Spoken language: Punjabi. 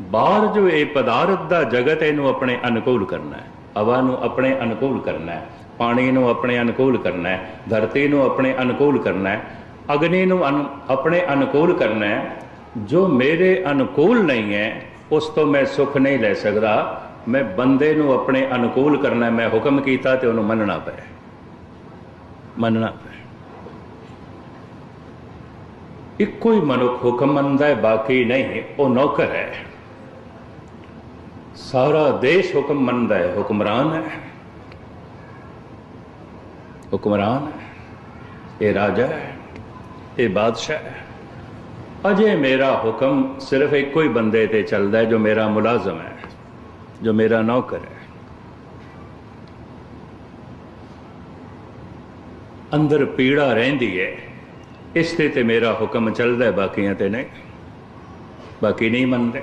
ਬਾਹਰ ਜੋ ਇਹ ਪਦਾਰਥ ਦਾ ਜਗਤ ਇਹਨੂੰ ਆਪਣੇ ਅਨੁਕੂਲ ਕਰਨਾ ਹੈ। ਹਵਾ ਨੂੰ ਆਪਣੇ ਅਨੁਕੂਲ ਕਰਨਾ ਹੈ, ਪਾਣੀ ਨੂੰ ਆਪਣੇ ਅਨੁਕੂਲ ਕਰਨਾ ਹੈ, ਧਰਤੀ ਨੂੰ ਆਪਣੇ ਅਨੁਕੂਲ ਕਰਨਾ ਹੈ, ਅਗਨੀ ਨੂੰ ਅਨ- ਆਪਣੇ ਅਨੁਕੂਲ ਕਰਨਾ ਹੈ। ਜੋ ਮੇਰੇ ਅਨੁਕੂਲ ਨਹੀਂ ਹੈ, ਉਸ ਤੋਂ ਮੈਂ ਸੁੱਖ ਨਹੀਂ ਲੈ ਸਕਦਾ। ਮੈਂ ਬੰਦੇ ਨੂੰ ਆਪਣੇ ਅਨੁਕੂਲ ਕਰਨਾ ਮੈਂ ਹੁਕਮ ਕੀਤਾ ਤੇ ਉਹਨੂੰ ਮੰਨਣਾ ਪਏ ਮੰਨਣਾ ਪਏ ਇੱਕੋ ਹੀ ਮਨੁੱਖ ਹੁਕਮ ਮੰਨਦਾ ਹੈ, ਬਾਕੀ ਨਹੀਂ, ਉਹ ਨੌਕਰ ਹੈ। ਸਾਰਾ ਦੇਸ਼ ਹੁਕਮ ਮੰਨਦਾ ਹੈ, ਹੁਕਮਰਾਨ ਹੈ। ਹੁਕਮਰਾਨ ਇਹ ਰਾਜਾ ਹੈ, ਇਹ ਬਾਦਸ਼ਾਹ ਹੈ। ਅਜੇ ਮੇਰਾ ਹੁਕਮ ਸਿਰਫ ਇੱਕੋ ਹੀ ਬੰਦੇ ਤੇ ਚੱਲਦਾ ਹੈ ਜੋ ਮੇਰਾ ਮੁਲਾਜ਼ਮ ਹੈ, ਜੋ ਮੇਰਾ ਨੌਕਰ ਹੈ। ਅੰਦਰ ਪੀੜਾ ਰਹਿੰਦੀ ਹੈ, ਇਸ ਤੇ ਤੇ ਮੇਰਾ ਹੁਕਮ ਚੱਲਦਾ ਹੈ, ਬਾਕੀਆਂ ਤੇ ਨਹੀਂ। ਬਾਕੀ ਨਹੀਂ ਮੰਨਦੇ।